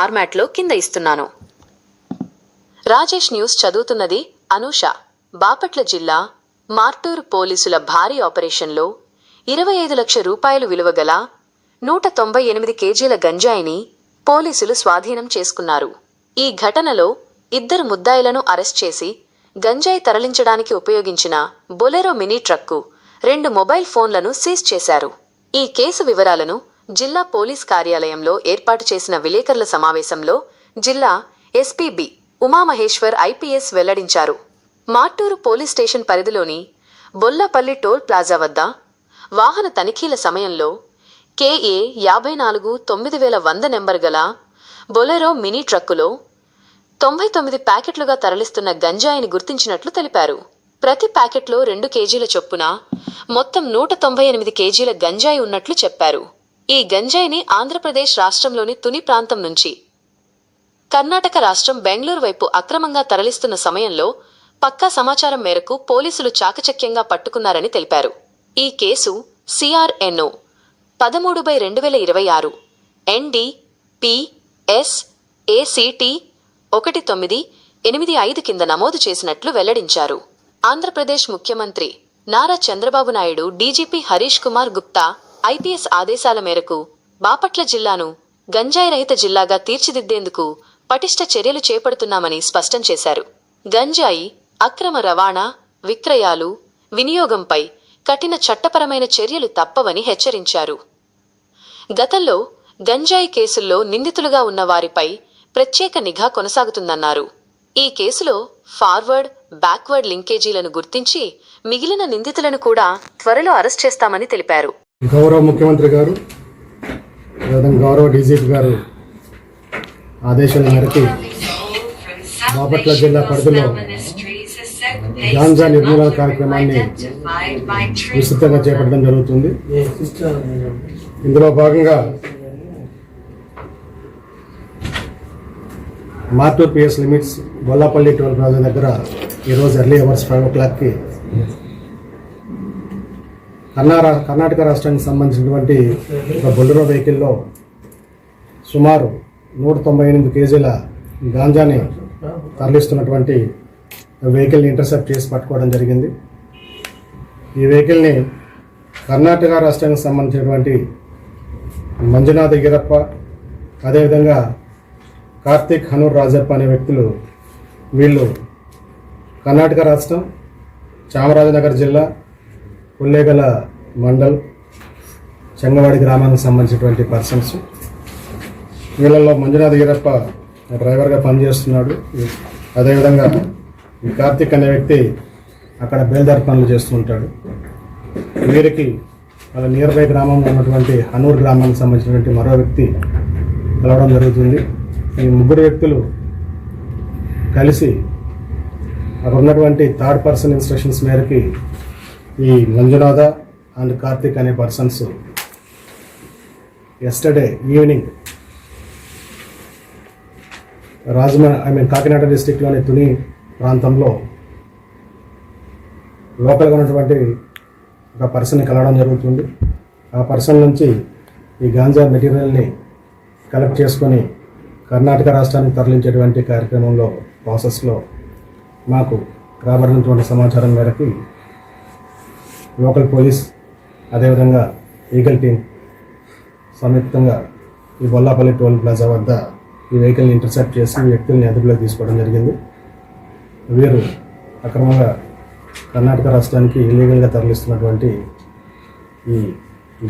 ఫార్మాట్లో కింద ఇస్తున్నాను. రాజేష్ న్యూస్ చదువుతున్నది అనూష. బాపట్ల జిల్లా మార్టూరు పోలీసుల భారీ ఆపరేషన్లో ఇరవై ఐదు లక్ష రూపాయలు విలువగల నూట తొంభై ఎనిమిది కేజీల గంజాయిని పోలీసులు స్వాధీనం చేసుకున్నారు. ఈ ఘటనలో ఇద్దరు ముద్దాయిలను అరెస్ట్ చేసి గంజాయి తరలించడానికి ఉపయోగించిన బొలెరో మినీ ట్రక్కు రెండు మొబైల్ ఫోన్లను సీజ్ చేశారు. ఈ కేసు వివరాలను జిల్లా పోలీస్ కార్యాలయంలో ఏర్పాటు చేసిన విలేకరుల సమావేశంలో జిల్లా ఎస్పీబి ఉమామహేశ్వర్ ఐపీఎస్ వెల్లడించారు. మార్టూరు పోలీస్ స్టేషన్ పరిధిలోని బొల్లపల్లి టోల్ ప్లాజా వద్ద వాహన తనిఖీల సమయంలో కేఏ యాభై నాలుగు తొమ్మిది వేల వంద నెంబర్ గల బొలెరో మినీ ట్రక్కులో తొంభై తొమ్మిది ప్యాకెట్లుగా తరలిస్తున్న గంజాయిని గుర్తించినట్లు తెలిపారు. ప్రతి ప్యాకెట్లో రెండు కేజీల చొప్పున మొత్తం నూట తొంభై ఎనిమిది కేజీల గంజాయి ఉన్నట్లు చెప్పారు. ఈ గంజాయిని ఆంధ్రప్రదేశ్ రాష్ట్రంలోని తుని ప్రాంతం నుంచి. కర్ణాటక రాష్ట్రం బెంగళూరు వైపు అక్రమంగా తరలిస్తున్న సమయంలో పక్కా సమాచారం మేరకు పోలీసులు చాకచక్యంగా పట్టుకున్నారని తెలిపారు. ఈ కేసు సిఆర్ఎన్ఓ పదమూడు బై రెండు వేల ఇరవై ఆరు ఎన్డి పిఎస్ ఏసిటి ఒకటి తొమ్మిది ఎనిమిది ఐదు కింద నమోదు చేసినట్లు వెల్లడించారు. ఆంధ్రప్రదేశ్ ముఖ్యమంత్రి నారా చంద్రబాబు నాయుడు డీజీపీ హరీష్ కుమార్ గుప్తా ఐపీఎస్ ఆదేశాల మేరకు బాపట్ల జిల్లాను గంజాయి రహిత జిల్లాగా తీర్చిదిద్దేందుకు పటిష్ట చర్యలు చేపడుతున్నామని స్పష్టం చేశారు. గంజాయి అక్రమ రవాణా విక్రయాలు వినియోగంపై కఠిన చట్టపరమైన చర్యలు తప్పవని హెచ్చరించారు. గతంలో గంజాయి కేసుల్లో నిందితులుగా ఉన్న వారిపై ప్రత్యేక నిఘా కొనసాగుతుందన్నారు. ఈ కేసులో ఫార్వర్డ్ బ్యాక్వర్డ్ లింకేజీలను గుర్తించి మిగిలిన నిందితులను కూడా త్వరలో అరెస్ట్ చేస్తామని తెలిపారు. గౌరవ ముఖ్యమంత్రి గారు అదేవిధంగా గౌరవ డీజీపీ గారు ఆదేశాల మేరకు బాపట్ల జిల్లా పరిధిలో గాంజా నిర్మూలన కార్యక్రమాన్ని విస్తృతంగా చేపట్టడం జరుగుతుంది. ఇందులో భాగంగా Martur PS limits Bollapalli toll plaza దగ్గర ఈరోజు ఎర్లీ అవర్స్ ఫైవ్ ఓ క్లాక్కి కర్ణారా కర్ణాటక రాష్ట్రానికి సంబంధించినటువంటి ఒక బొలెరో వెహికల్లో సుమారు నూట తొంభై ఎనిమిది కేజీల గాంజాని తరలిస్తున్నటువంటి వెహికల్ని ఇంటర్సెప్ట్ చేసి పట్టుకోవడం జరిగింది. ఈ వెహికల్ని కర్ణాటక రాష్ట్రానికి సంబంధించినటువంటి మంజునాథ్ గిరప్ప అదేవిధంగా కార్తీక్ హనూర్ రాజప్ప అనే వ్యక్తులు వీళ్ళు కర్ణాటక రాష్ట్రం చామరాజనగర్ జిల్లా కొల్లేగల మండల్ చెంగవాడి గ్రామానికి సంబంధించినటువంటి పర్సన్స్ వీళ్ళల్లో మంజునాథ్ ఈరప్ప డ్రైవర్గా పనిచేస్తున్నాడు. అదేవిధంగా ఈ కార్తిక్ అనే వ్యక్తి అక్కడ బేల్దార్ పనులు చేస్తుంటాడు. వీరికి వాళ్ళ నియర్ బై గ్రామంలో ఉన్నటువంటి హనూర్ గ్రామానికి సంబంధించినటువంటి మరో వ్యక్తి కలవడం జరుగుతుంది. ఈ ముగ్గురు వ్యక్తులు కలిసి అక్కడ ఉన్నటువంటి థర్డ్ పర్సన్ ఇన్స్ట్రక్షన్స్ మేరకి ఈ మంజునాథ అండ్ కార్తిక్ అనే persons yesterday evening Rajahmundry I mean Kakinada డిస్టిక్లోని Tuni ప్రాంతంలో లోకల్గా ఉన్నటువంటి ఒక పర్సన్ని కలవడం జరుగుతుంది. ఆ పర్సన్ నుంచి ఈ గాంజా మెటీరియల్ని కలెక్ట్ చేసుకొని కర్ణాటక రాష్ట్రానికి తరలించేటువంటి కార్యక్రమంలో ప్రాసెస్లో మాకు రాబడినటువంటి సమాచారం మేరకు లోకల్ పోలీస్ అదేవిధంగా ఈగల్ టీం సంయుక్తంగా ఈ బొల్లాపల్లి టోల్ ప్లాజా వద్ద ఈ వెహికల్ని ఇంటర్సెప్ట్ చేసి వ్యక్తుల్ని అదుపులోకి తీసుకోవడం జరిగింది. వీరు అక్రమంగా కర్ణాటక రాష్ట్రానికి ఇల్లీగల్గా తరలిస్తున్నటువంటి ఈ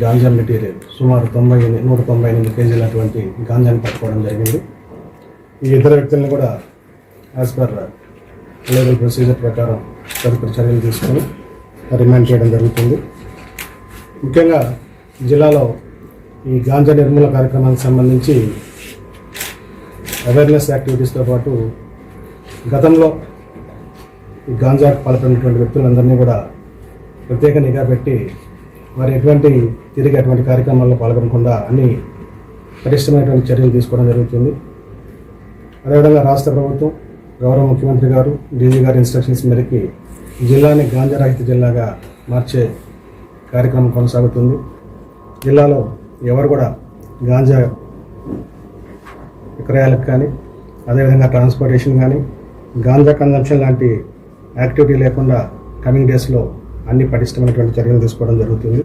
గాంజా మెటీరియల్ సుమారు తొంభై ఎనిమిది నూట తొంభై ఎనిమిది కేజీలటువంటి గాంజాని పట్టుకోవడం జరిగింది. ఈ ఇద్దరు వ్యక్తులను కూడా యాజ్ పర్ లీగల్ ప్రొసీజర్ ప్రకారం తదుపరి చర్యలు తీసుకొని రిమాండ్ చేయడం జరుగుతుంది. ముఖ్యంగా జిల్లాలో ఈ గాంజా నిర్మూల కార్యక్రమానికి సంబంధించి అవేర్నెస్ యాక్టివిటీస్తో పాటు గతంలో ఈ గాంజా పాల్పడినటువంటి వ్యక్తులందరినీ కూడా ప్రత్యేక నిఘా పెట్టి వారు ఎటువంటి తిరిగి అటువంటి కార్యక్రమాల్లో పాల్గొనకుండా అన్ని పటిష్టమైనటువంటి చర్యలు తీసుకోవడం జరుగుతుంది. అదేవిధంగా రాష్ట్ర ప్రభుత్వం గౌరవ ముఖ్యమంత్రి గారు డీజీ గారి ఇన్స్ట్రక్షన్స్ మేరకి జిల్లాని గాంజా జిల్లాగా మార్చే కార్యక్రమం కొనసాగుతుంది. జిల్లాలో ఎవరు కూడా గాంజా విక్రయాలకు కానీ అదేవిధంగా ట్రాన్స్పోర్టేషన్ కానీ గాంజా కన్జంప్షన్ లాంటి యాక్టివిటీ లేకుండా కమింగ్ డేస్లో అన్ని పటిష్టమైనటువంటి చర్యలు తీసుకోవడం జరుగుతుంది.